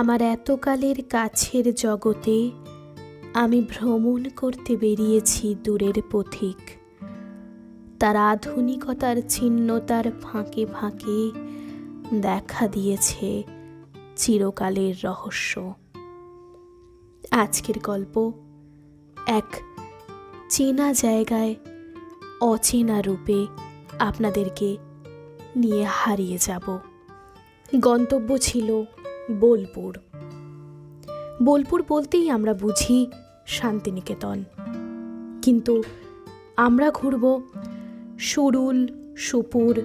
আমার এতকালের কাছের জগতে আমি ভ্রমণ করতে বেরিয়েছি দূরের পথিক। তার আধুনিকতার ছিন্নতার ফাঁকে ফাঁকে দেখা দিয়েছে চিরকালের রহস্য। আজকের গল্প এক চেনা জায়গায় অচেনা রূপে আপনাদেরকে নিয়ে হারিয়ে যাব। গন্তব্য ছিল বোলপুর। বোলপুর বলতেই আমরা বুঝি শান্তিনিকেতন। কিন্তু আমরা ঘুরব সুরুল, সুপুর,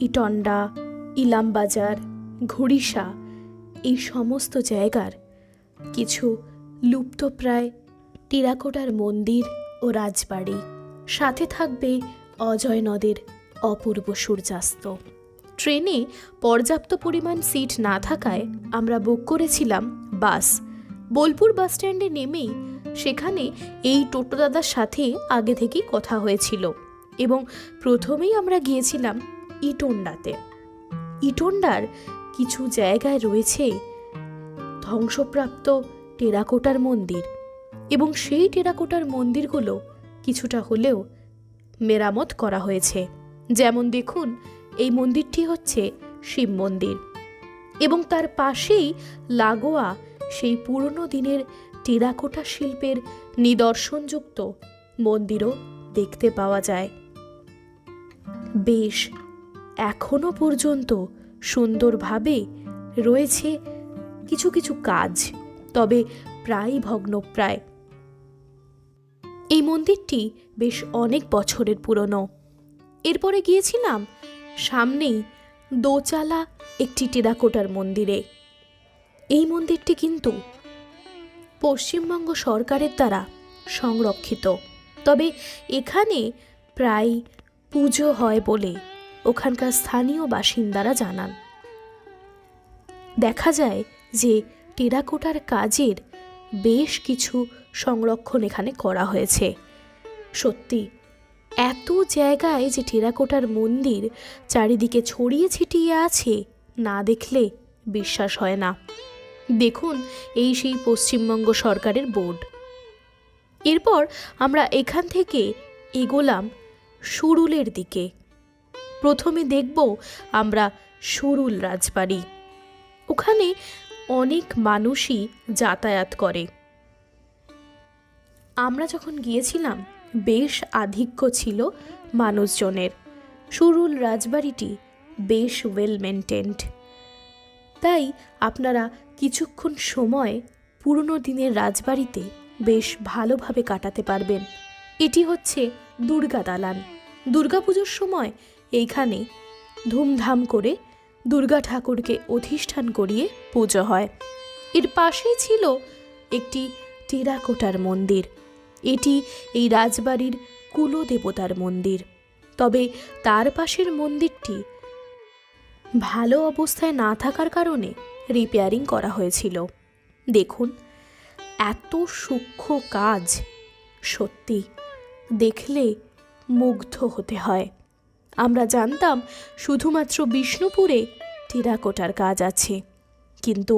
ইটন্ডা, ইলামবাজার ঘুড়িসা এই সমস্ত জায়গার কিছু লুপ্তপ্রায় টেরাকোটার মন্দির ও রাজবাড়ি। সাথে থাকবে অজয় নদের অপূর্ব সূর্যাস্ত। ট্রেনে পর্যাপ্ত পরিমাণ সিট না থাকায় আমরা বুক করেছিলাম বাস। বোলপুর বাস স্ট্যান্ডে নেমেই সেখানে এই টোটো দাদার সাথে আগে থেকেই কথা হয়েছিল এবং প্রথমেই আমরা গিয়েছিলাম ইটন্ডাতে। ইটন্ডার কিছু জায়গায় রয়েছে ধ্বংসপ্রাপ্ত টেরাকোটার মন্দির এবং সেই টেরাকোটার মন্দিরগুলো কিছুটা হলেও মেরামত করা হয়েছে। যেমন দেখুন এই মন্দিরটি হচ্ছে শিব মন্দির। এবং তার পাশেই লাগোয়া সেই পুরনো দিনের টেরাকোটা শিল্পের নিদর্শনযুক্ত মন্দিরও দেখতে পাওয়া যায়। বেশ, এখনও পর্যন্ত সুন্দরভাবে রয়েছে কিছু কিছু কাজ, তবে প্রায় ভগ্নপ্রায়। এই মন্দিরটি বেশ অনেক বছরের পুরনো। এরপরে গিয়েছিলাম সামনেই দোচালা একটি টেরাকোটার মন্দিরে। এই মন্দিরটি কিন্তু পশ্চিমবঙ্গ সরকারের দ্বারা সংরক্ষিত। তবে এখানে প্রায় পুজো হয় বলে ওখানকার স্থানীয় বাসিন্দারা জানান। দেখা যায় যে টেরাকোটার কাজের বেশ কিছু সংরক্ষণ এখানে করা হয়েছে। সত্যি এত জায়গায় যে টেরাকোটার মন্দির চারিদিকে ছড়িয়ে ছিটিয়ে আছে, না দেখলে বিশ্বাস হয় না। দেখুন, এই সেই পশ্চিমবঙ্গ সরকারের বোর্ড। এরপর আমরা এখান থেকে এগোলাম সুরুলের দিকে। প্রথমে দেখব আমরা সুরুল রাজবাড়ি। ওখানে অনেক মানুষই যাতায়াত করে। আমরা যখন গিয়েছিলাম বেশ আধিক্য ছিল মানুষজনের। সুরুল রাজবাড়িটি বেশ ওয়েল মেনটেন্ড তাই আপনারা কিছুক্ষণ সময় পুরনো দিনের রাজবাড়িতে বেশ ভালোভাবে কাটাতে পারবেন। এটি হচ্ছে দুর্গা দালান। দুর্গাপুজোর সময় এইখানে ধুমধাম করে দুর্গা ঠাকুরকে অধিষ্ঠান করিয়ে পুজো হয়। এর পাশেই ছিল একটি টেরাকোটার মন্দির। এটি এই রাজবাড়ির কুলদেবতার মন্দির। তবে তার পাশের মন্দিরটি ভালো অবস্থায় না থাকার কারণে রিপেয়ারিং করা হয়েছিল। দেখুন, এত সূক্ষ্ম কাজ, সত্যি, দেখলে মুগ্ধ হতে হয়। আমরা জানতাম শুধুমাত্র বিষ্ণুপুরে টেরাকোটার কাজ আছে, কিন্তু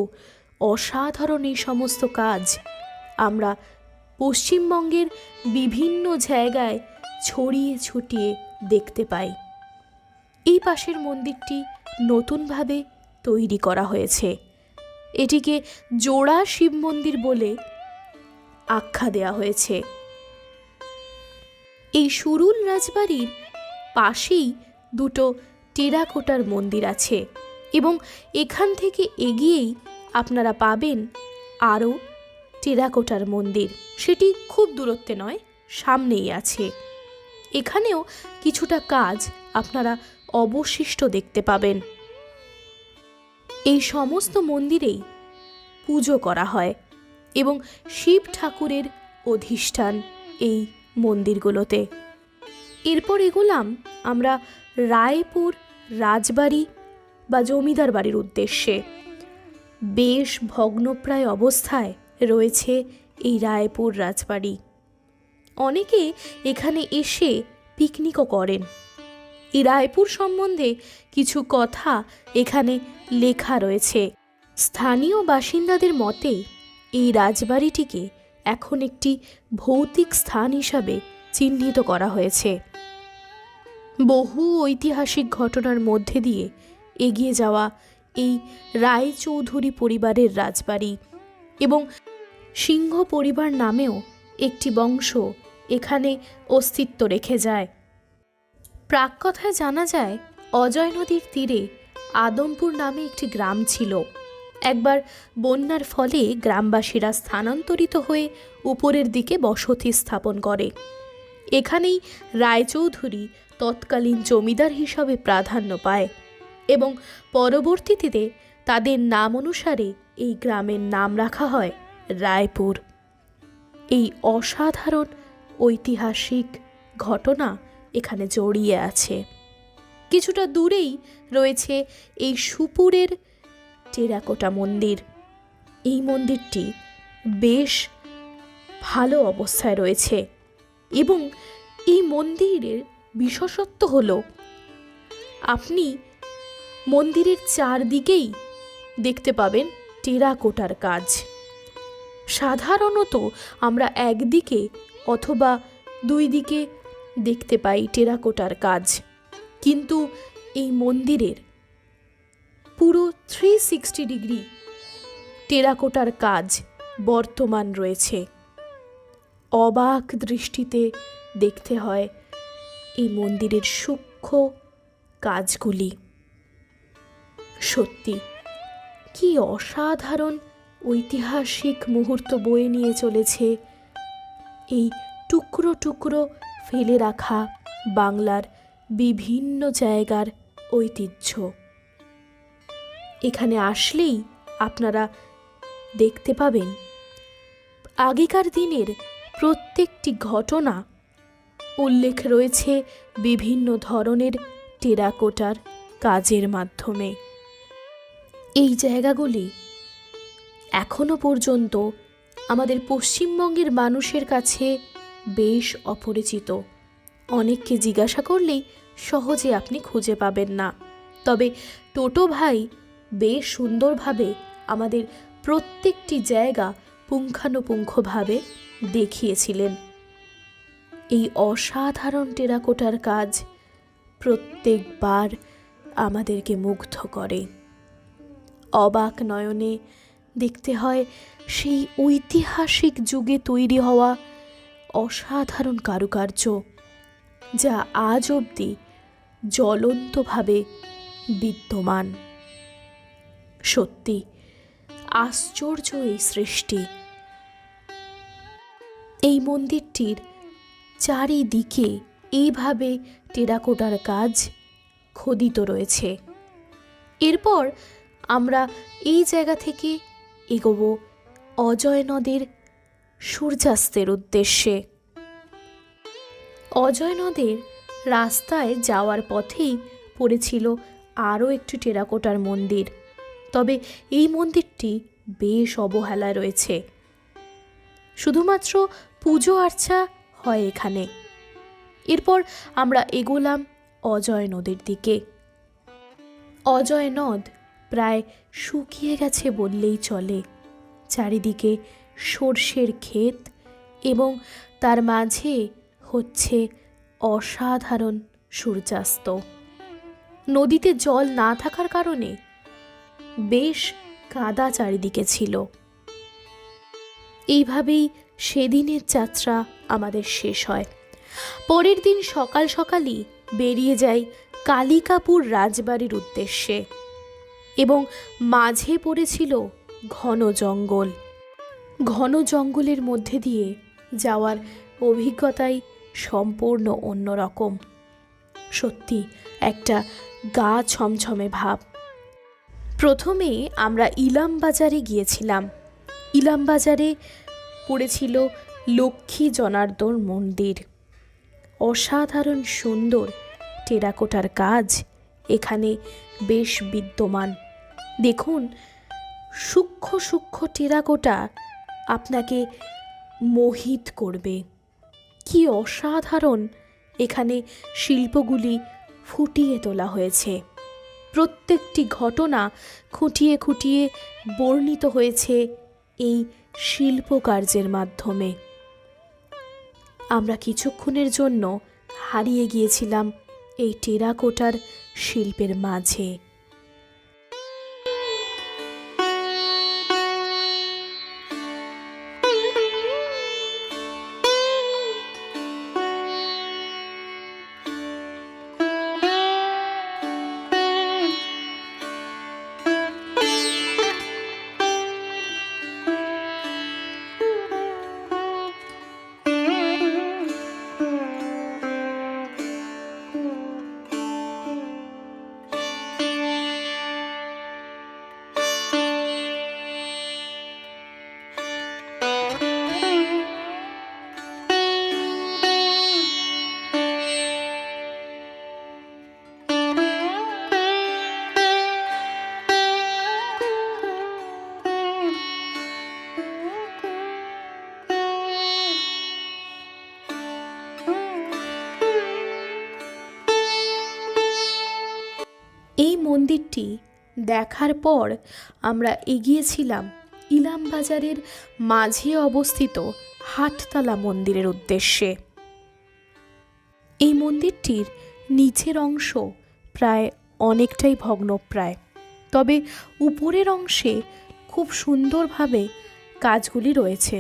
অসাধারণ এই সমস্ত কাজ আমরা পশ্চিমবঙ্গের বিভিন্ন জায়গায় ছড়িয়ে ছুটিয়ে দেখতে পাই। এই পাশের মন্দিরটি নতুনভাবে তৈরি করা হয়েছে। এটিকে জোড়া শিব মন্দির বলে আখ্যা দেওয়া হয়েছে। এই সুরুল রাজবাড়ির পাশেই দুটো টেরাকোটার মন্দির আছে এবং এখান থেকে এগিয়েই আপনারা পাবেন আরও টেরাকোটার মন্দির। সেটি খুব দূরত্বে নয়, সামনেই আছে। এখানেও কিছুটা কাজ আপনারা অবশিষ্ট দেখতে পাবেন। এই সমস্ত মন্দিরেই পুজো করা হয় এবং শিব ঠাকুরের অধিষ্ঠান এই মন্দিরগুলোতে। এরপর এগোলাম আমরা রায়পুর রাজবাড়ি বা জমিদার বাড়ির উদ্দেশ্যে। বেশ ভগ্নপ্রায় অবস্থায় রয়েছে এই রায়পুর রাজবাড়ি। অনেকে এখানে এসে পিকনিকও করেন। এই রায়পুর সম্বন্ধে কিছু কথা এখানে লেখা রয়েছে। স্থানীয় বাসিন্দাদের মতে, এই রাজবাড়িটিকে এখন একটি ভৌতিক স্থান হিসাবে চিহ্নিত করা হয়েছে। বহু ঐতিহাসিক ঘটনার মধ্যে দিয়ে এগিয়ে যাওয়া এই রায়চৌধুরী পরিবারের রাজবাড়ি এবং সিংহ পরিবার নামেও একটি বংশ এখানে অস্তিত্ব রেখে যায়। প্রাককথায় জানা যায়, অজয় নদীর তীরে আদমপুর নামে একটি গ্রাম ছিল। একবার বন্যার ফলে গ্রামবাসীরা স্থানান্তরিত হয়ে উপরের দিকে বসতি স্থাপন করে। এখানেই রায়চৌধুরী তৎকালীন জমিদার হিসাবে প্রাধান্য পায় এবং পরবর্তীতে তাদের নাম অনুসারে এই গ্রামের নাম রাখা হয়। রায়পুর। এই অসাধারণ ঐতিহাসিক ঘটনা এখানে জড়িয়ে আছে। কিছুটা দূরেই রয়েছে এই সুপুরের টেরাকোটা মন্দির। এই মন্দিরটি বেশ ভালো অবস্থায় রয়েছে এবং এই মন্দিরের বিশেষত্ব হল, আপনি মন্দিরের চারদিকেই দেখতে পাবেন টেরাকোটার কাজ। সাধারণত আমরা একদিকে অথবা দুই দিকে দেখতে পাই টেরাকোটার কাজ। কিন্তু এই মন্দিরের পুরো থ্রি সিক্সটি ডিগ্রি টেরাকোটার কাজ বর্তমান রয়েছে। অবাক দৃষ্টিতে দেখতে হয় এই মন্দিরের সূক্ষ্ম কাজগুলি। সত্যি, কি অসাধারণ ঐতিহাসিক মুহূর্ত বয়ে নিয়ে চলেছে। এই টুকরো টুকরো ফেলে রাখা বাংলার বিভিন্ন জায়গার ঐতিহ্য। এখানে আসলেই আপনারা দেখতে পাবেন, আগেকার দিনের প্রত্যেকটি ঘটনা উল্লেখ রয়েছে বিভিন্ন ধরনের টেরাকোটার কাজের মাধ্যমে। এই জায়গাগুলি এখনও পর্যন্ত আমাদের পশ্চিমবঙ্গের মানুষের কাছে বেশ অপরিচিত। অনেককে জিজ্ঞাসা করলেই সহজে আপনি খুঁজে পাবেন না। তবে টোটো ভাই বেশ সুন্দরভাবে আমাদের প্রত্যেকটি জায়গা পুঙ্খানুপুঙ্খভাবে দেখিয়েছিলেন। এই অসাধারণ টেরাকোটার কাজ প্রত্যেকবার আমাদেরকে মুগ্ধ করে। অবাক নয়নে দেখতে হয়, সেই ঐতিহাসিক যুগে তৈরি হওয়া অসাধারণ কারুকার্য, যা আজ অবধি জ্বলন্তভাবে বিদ্যমান। সত্যি, আশ্চর্য এই সৃষ্টি। এই মন্দিরটির চারিদিকে এইভাবে টেরাকোটার কাজ খোদিত রয়েছে। এরপর আমরা এই জায়গা থেকে এগোবো অজয় নদের সূর্যাস্তের উদ্দেশ্যে। অজয় নদের রাস্তায় যাওয়ার পথেই পড়েছিল আরও একটি টেরাকোটার মন্দির। তবে এই মন্দিরটি বেশ অবহেলায় রয়েছে। শুধুমাত্র পুজো আর্চা হয় এখানে। এরপর আমরা এগোলাম অজয় নদীর দিকে। অজয় নদ প্রায় শুকিয়ে গেছে বললেই চলে। চারিদিকে সর্ষের ক্ষেত এবং তার মাঝে হচ্ছে অসাধারণ সূর্যাস্ত। নদীতে জল না থাকার কারণে বেশ কাদা চারিদিকে ছিল। এইভাবেই সেদিনের যাত্রা আমাদের শেষ হয়। পরের দিন সকাল সকালই বেরিয়ে যাই কালিকাপুর রাজবাড়ির উদ্দেশ্যে। এবং মাঝে পড়েছিল ঘন জঙ্গল। ঘন জঙ্গলের মধ্যে দিয়ে যাওয়ার অভিজ্ঞতাই সম্পূর্ণ অন্যরকম। সত্যি, একটা গা ছমছমে ভাব। প্রথমে আমরা ইলাম বাজারে গিয়েছিলাম। ইলাম বাজারে পড়েছিল লক্ষ্মী জনার্দন মন্দির। অসাধারণ সুন্দর টেরাকোটার কাজ। এখানে বেশ বিদ্যমান। দেখুন, সূক্ষ্ম সূক্ষ্ম টেরাকোটা আপনাকে মোহিত করবে। কি অসাধারণ! এখানে শিল্পগুলি ফুটিয়ে তোলা হয়েছে। প্রত্যেকটি ঘটনা খুঁটিয়ে খুঁটিয়ে বর্ণিত হয়েছে এই শিল্পকার্যের মাধ্যমে। আমরা কিছুক্ষণের জন্য হারিয়ে গিয়েছিলাম এই টেরাকোটার শিল্পের মাঝে। মন্দিরটি দেখার পর আমরা এগিয়েছিলাম ইলামবাজারের মাঝে অবস্থিত হাটতলা মন্দিরের উদ্দেশ্যে। এই মন্দিরটির নিচের অংশ প্রায় অনেকটাই ভগ্নপ্রায়, তবে উপরের অংশে খুব সুন্দরভাবে কাজগুলি রয়েছে।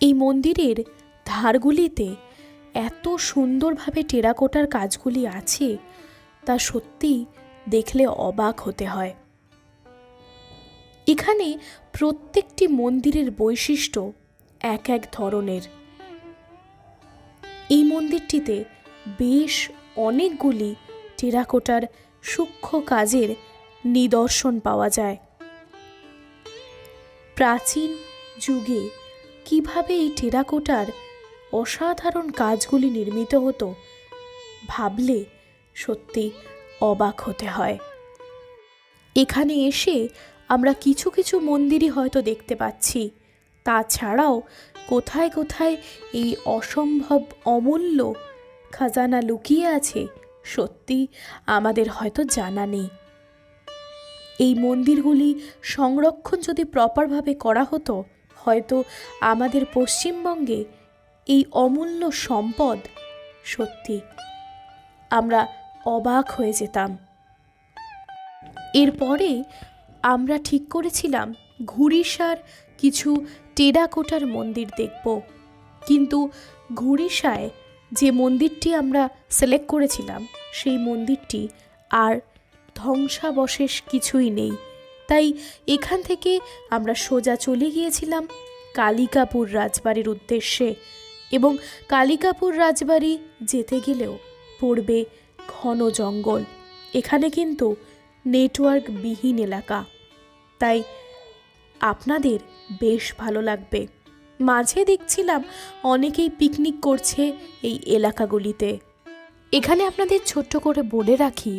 এই মন্দিরের ধারগুলিতে এত সুন্দরভাবে টেরাকোটার কাজগুলি আছে, তা সত্যি দেখলে অবাক হতে হয়। এখানে প্রত্যেকটি মন্দিরের বৈশিষ্ট্য এক এক ধরনের। এই মন্দিরটিতে বেশ অনেকগুলি টেরাকোটার সূক্ষ্ম কাজের নিদর্শন পাওয়া যায়। প্রাচীন যুগে কীভাবে এই টেরাকোটার অসাধারণ কাজগুলি নির্মিত হতো, ভাবলে সত্যি অবাক হতে হয়। এখানে এসে আমরা কিছু কিছু মন্দিরই হয়তো দেখতে পাচ্ছি। তাছাড়াও কোথায় কোথায় এই অসম্ভব অমূল্য খাজানা লুকিয়ে আছে সত্যি আমাদের হয়তো জানা নেই। এই মন্দিরগুলি সংরক্ষণ যদি প্রপারভাবে করা হতো, হয়তো আমাদের পশ্চিমবঙ্গে এই অমূল্য সম্পদ সত্যি আমরা অবাক হয়ে যেতাম। এরপরে আমরা ঠিক করেছিলাম ঘুড়িসার কিছু টেরাকোটার মন্দির দেখব। কিন্তু ঘুড়িসায় যে মন্দিরটি আমরা সিলেক্ট করেছিলাম, সেই মন্দিরটি আর ধ্বংসাবশেষ কিছুই নেই। তাই এখান থেকে আমরা সোজা চলে গিয়েছিলাম কালিকাপুর রাজবাড়ির উদ্দেশ্যে এবং কালিকাপুর রাজবাড়ি যেতে গেলেও পড়বে ঘন জঙ্গল। এখানে কিন্তু নেটওয়ার্ক বিহীন এলাকা। তাই আপনাদের বেশ ভালো লাগবে। মাঝে দেখছিলাম অনেকেই পিকনিক করছে এই এলাকাগুলিতে। এখানে আপনাদের ছোট্ট করে বলে রাখি,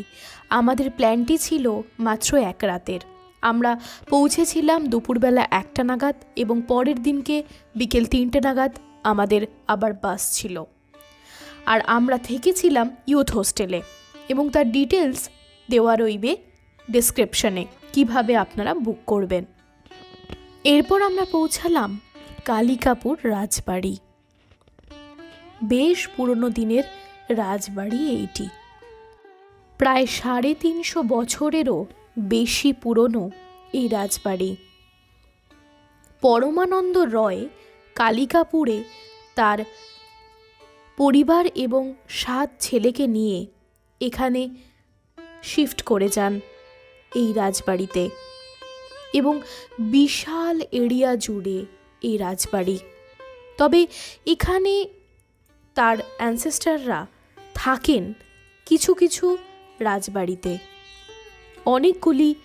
আমাদের প্ল্যানটি ছিল মাত্র এক রাতের। আমরা পৌঁছেছিলাম দুপুরবেলা একটা নাগাদ এবং পরের দিনকে বিকেল তিনটে নাগাদ আমাদের আবার বাস ছিল। আর আমরা থেকেছিলাম ইউথ হোস্টেলে এবং তার ডিটেলস দেওয়া রইবে ডেসক্রিপশনে, কীভাবে আপনারা বুক করবেন। এরপর আমরা পৌঁছালাম কালিকাপুর রাজবাড়ি। বেশ পুরনো দিনের রাজবাড়ি এইটি। প্রায় সাড়ে তিনশো বছরেরও বেশি পুরনো এই রাজবাড়ি। পরমানন্দ রয় কালিকাপুরে তার পরিবার এবং সাত ছেলেকে নিয়ে এখানে শিফট করে যান এই রাজবাড়িতে এবং বিশাল এরিয়া জুড়ে এই রাজবাড়ি। তবে এখানে তার অ্যানসেস্টাররা থাকেন কিছু কিছু রাজবাড়িতে। অনেকগুলি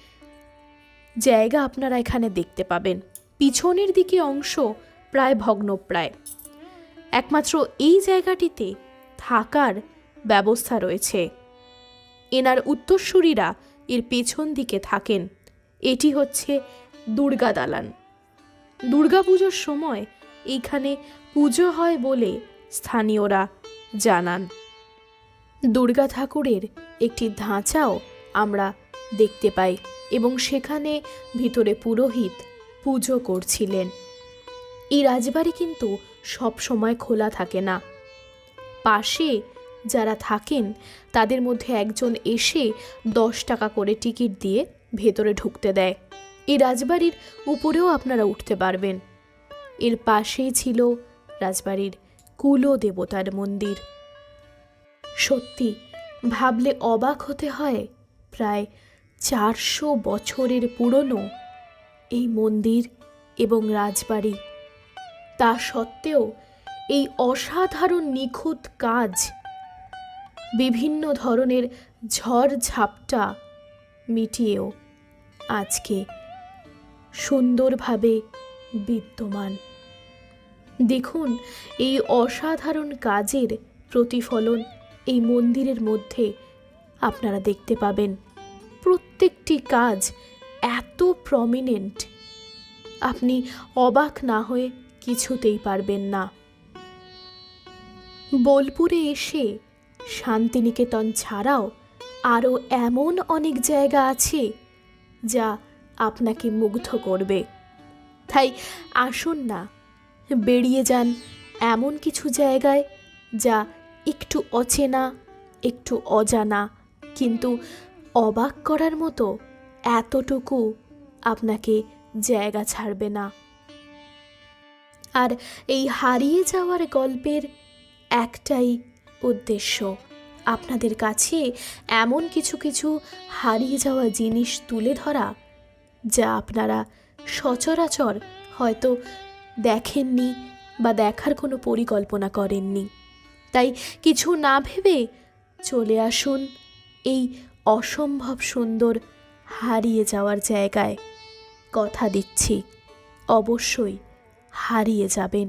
জায়গা আপনারা এখানে দেখতে পাবেন। পিছনের দিকে অংশ প্রায় ভগ্নপ্রায়। একমাত্র এই জায়গাটিতে থাকার ব্যবস্থা রয়েছে। এনার উত্তরসূরিরা এর পেছন দিকে থাকেন। এটি হচ্ছে দুর্গা দালান। দুর্গাপুজোর সময় এইখানে পুজো হয় বলে স্থানীয়রা জানান। দুর্গা ঠাকুরের একটি ধাঁচাও আমরা দেখতে পাই এবং সেখানে ভিতরে পুরোহিত পুজো করছিলেন। এই রাজবাড়ি কিন্তু সব সময় খোলা থাকে না। পাশে যারা থাকেন, তাদের মধ্যে একজন এসে দশ টাকা করে টিকিট দিয়ে ভেতরে ঢুকতে দেয়। এই রাজবাড়ির উপরেও আপনারা উঠতে পারবেন। এর পাশেই ছিল রাজবাড়ির কুলো দেবতার মন্দির। সত্যি, ভাবলে অবাক হতে হয়, প্রায় চারশো বছরের পুরনো এই মন্দির এবং রাজবাড়ি। তা সত্ত্বেও এই অসাধারণ নিখুঁত কাজ, বিভিন্ন ধরনের ঝড় ঝাপটা মিটিয়েও আজকে সুন্দরভাবে বিদ্যমান। দেখুন, এই অসাধারণ কাজের প্রতিফলন এই মন্দিরের মধ্যে আপনারা দেখতে পাবেন। প্রত্যেকটি কাজ এত প্রমিনেন্ট আপনি অবাক না হয়ে কিছুতেই পারবেন না। বোলপুরে এসে শান্তিনিকেতন ছাড়াও আরও এমন অনেক জায়গা আছে যা আপনাকে মুগ্ধ করবে। তাই আসুন না, বেরিয়ে যান এমন কিছু জায়গায় যা একটু অচেনা, একটু অজানা, কিন্তু অবাক করার মতো এতটুকু আপনাকে জায়গা ছাড়বে না। আর এই হারিয়ে যাওয়ার গল্পের একটাই উদ্দেশ্য। আপনাদের কাছে এমন কিছু কিছু হারিয়ে যাওয়া জিনিস তুলে ধরা, যা আপনারা সচরাচর হয়তো দেখেননি বা দেখার কোনো পরিকল্পনা করেননি। তাই কিছু না ভেবে চলে আসুন এই অসম্ভব সুন্দর হারিয়ে যাওয়ার জায়গায়। কথা দিচ্ছি, অবশ্যই। হারিয়ে যাবেন।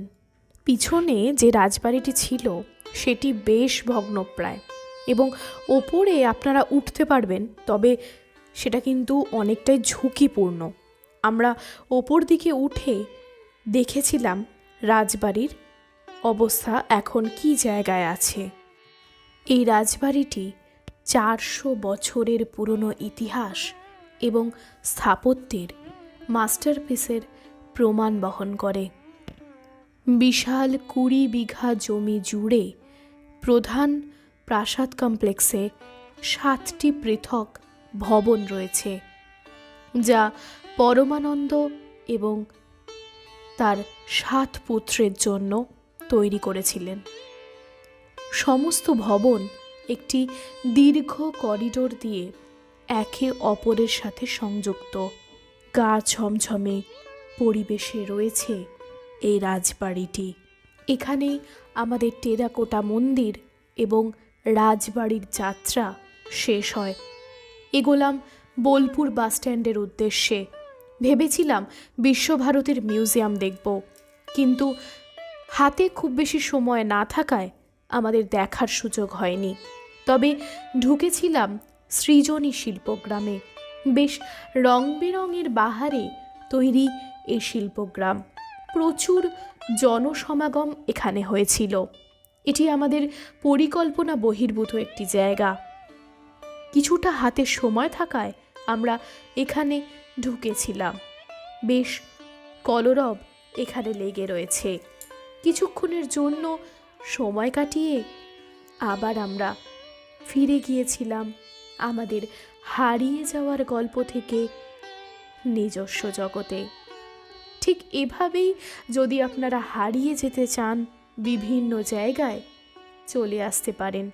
পিছনে যে রাজবাড়িটি ছিল, সেটি বেশ ভগ্নপ্রায় এবং ওপরে আপনারা উঠতে পারবেন, তবে সেটা কিন্তু অনেকটাই ঝুঁকিপূর্ণ। আমরা ওপর দিকে উঠে দেখেছিলাম রাজবাড়ির অবস্থা এখন কি জায়গায় আছে। এই রাজবাড়িটি চারশো বছরের পুরনো ইতিহাস এবং স্থাপত্যের মাস্টারপিসের প্রমাণ বহন করে। বিশাল কুড়ি বিঘা জমি জুড়ে প্রধান প্রাসাদ কমপ্লেক্সে সাতটি পৃথক ভবন রয়েছে, যা পরমানন্দ এবং তার সাত পুত্রের জন্য তৈরি করেছিলেন। সমস্ত ভবন একটি দীর্ঘ করিডোর দিয়ে একে অপরের সাথে সংযুক্ত, গা ছমছমে পরিবেশে রয়েছে এই রাজবাড়িটি। এখানেই আমাদের টেরাকোটা মন্দির এবং রাজবাড়ির যাত্রা শেষ হয়। এগোলাম বোলপুর বাসস্ট্যান্ডের উদ্দেশ্যে। ভেবেছিলাম বিশ্বভারতীর মিউজিয়াম দেখব, কিন্তু হাতে খুব বেশি সময় না থাকায় আমাদের দেখার সুযোগ হয়নি। তবে ঢুকেছিলাম সৃজনী শিল্পগ্রামে। বেশ রং বেরঙের বাহারে তৈরি এই শিল্পগ্রাম। প্রচুর জনসমাগম এখানে হয়েছিল। এটি আমাদের পরিকল্পনা বহির্ভূত একটি জায়গা। কিছুটা হাতে সময় থাকায় আমরা এখানে ঢুকেছিলাম। বেশ কলরব এখানে লেগে রয়েছে। কিছুক্ষণের জন্য সময় কাটিয়ে আবার আমরা ফিরে গিয়েছিলাম আমাদের হারিয়ে যাওয়ার গল্প থেকে নিজস্ব জগতে। ঠিক এভাবেই যদি আপনারা হারিয়ে যেতে চান বিভিন্ন জায়গায় চলে আসতে পারেন।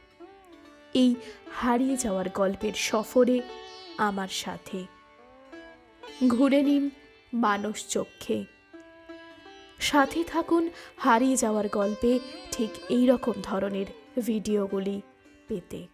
এই হারিয়ে যাওয়ার গল্পের সফরে আমার সাথে। ঘুরে নিন মানুষ চক্ষে। সাথে থাকুন হারিয়ে যাওয়ার গল্পে ঠিক এই রকম ধরনের ভিডিওগুলি পেতে।